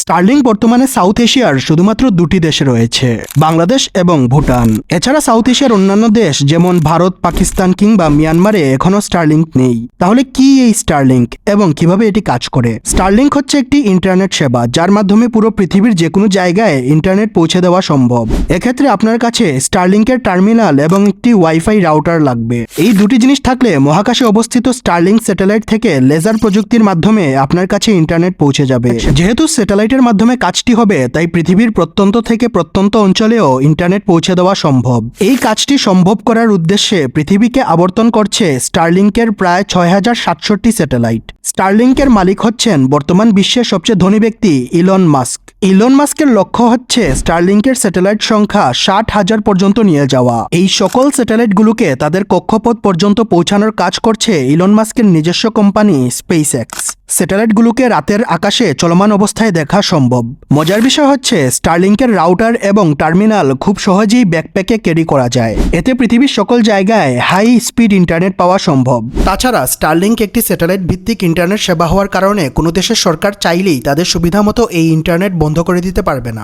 Sterling বর্তমানে south এশিয়ার শুধুমাত্র দুটি দেশে রয়েছে, বাংলাদেশ এবং ভুটান। এছাড়া সাউথ এশিয়ার অন্যান্য দেশ, যেমন ভারত, পাকিস্তান কিংবা মিয়ানমারে এখনও স্টারলিংক নেই। তাহলে কি এই স্টারলিংক এবং কীভাবে এটি কাজ করে? স্টারলিংক হচ্ছে একটি ইন্টারনেট সেবা, যার মাধ্যমে পুরো পৃথিবীর যে কোনো জায়গায় ইন্টারনেট পৌঁছে দেওয়া সম্ভব। এক্ষেত্রে আপনার কাছে স্টারলিংকের টার্মিনাল এবং একটি ওয়াইফাই রাউটার লাগবে। এই দুটি জিনিস থাকলে মহাকাশে অবস্থিত স্টারলিংক স্যাটেলাইট থেকে লেজার প্রযুক্তির মাধ্যমে আপনার কাছে ইন্টারনেট পৌঁছে যাবে। যেহেতু স্যাটেলাইটের মাধ্যমে কাজটি হবে, তাই পৃথিবীর প্রত্যন্ত থেকে প্রত্যন্ত অঞ্চলেও ইন্টারনেট পৌঁছে দেওয়া সম্ভব। এই কাজটি সম্ভব করার উদ্দেশ্যে পৃথিবীকে আবর্তন করছে স্টারলিংকের প্রায় ছয় হাজার সাতষট্টি স্যাটেলাইট। স্টারলিংকের মালিক হচ্ছেন বর্তমান বিশ্বের সবচেয়ে ধনী ব্যক্তি ইলন মাস্ক। ইলন মাস্কের লক্ষ্য হচ্ছে স্টারলিংকের স্যাটেলাইট সংখ্যা ষাট হাজার পর্যন্ত নিয়ে যাওয়া। এই সকল স্যাটেলাইটগুলোকে তাদের কক্ষপথ পর্যন্ত পৌঁছানোর কাজ করছে ইলন মাস্কের নিজস্ব কোম্পানি স্পেস এক্স স্যাটেলাইটগুলোকে রাতের আকাশে চলমান অবস্থায় দেখা সম্ভব। মজার বিষয় হচ্ছে, স্টারলিংকের রাউটার এবং টার্মিনাল খুব সহজেই ব্যাকপ্যাকে ক্যারি করা যায়। এতে পৃথিবীর সকল জায়গায় হাই স্পিড ইন্টারনেট পাওয়া সম্ভব। তাছাড়া, স্টারলিংক একটি স্যাটেলাইট ভিত্তিক ইন্টারনেট সেবা হওয়ার কারণে কোনো দেশের সরকার চাইলেই তাদের সুবিধা মতো এই ইন্টারনেট বন্ধ করে দিতে পারবে না।